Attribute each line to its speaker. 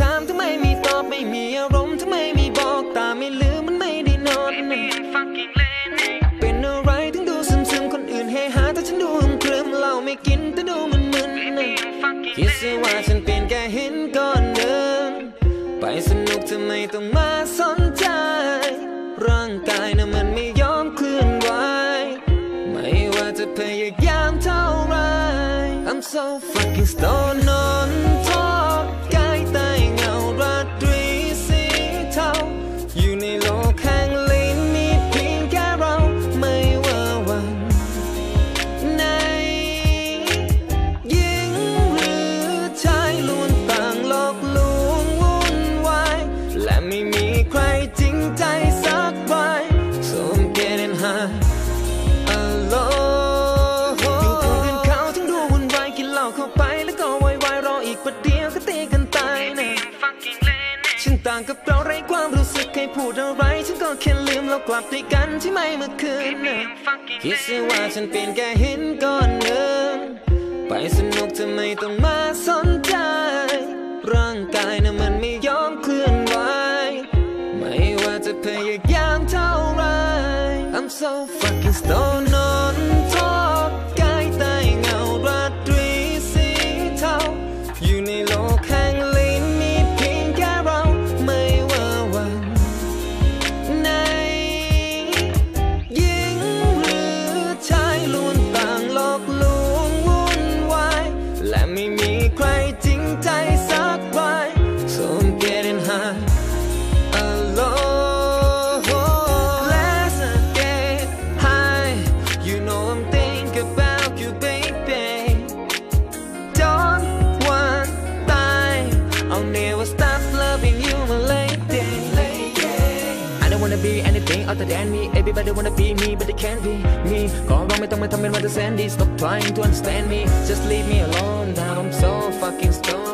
Speaker 1: ถามทำไมไม่ตอบไม่มีอารมณ์ทำไมไม่บอกตาไม่ลืมมันไม่ได้นอนเป็นอะไรถึงดูซึมซึมๆคนอื่นเฮฮาแต่ฉันดูอึมครึมเหล้าไม่กินแต่ดูมันมึนๆคิดซะว่าฉันเป็นแค่หินก้อนหนึ่งไป สนุกทำไมต้องมาสนใจ ร่างกายน่ะมันไม่ยอมเคลื่อนไหว ไม่ว่าจะพยายามเท่าไร I'm so fucking stoned ต่างกับเราไร้ความรู้สึกใครพูดอะไร ฉันก็แค่ลืมเรากลับด้วยกันใช่ไหมเมื่อคืนนะคิดซะว่าฉันเป็นแค่หินก้อนหนึ่งไปสนุกทำไมต้องมาสนใจ ร่างกายน่ะมันไม่ยอมเคลื่อนไหวไม่ว่าจะพยายามเท่าไร I'm so fucking stoned be anything other than me. Everybody wanna be me, but they can't be me. ก็ร้องไม่ต้องมาทำเป็นว่าจะแสนดี Stop trying to understand me. Just leave me alone. Now I'm so fucking stoned.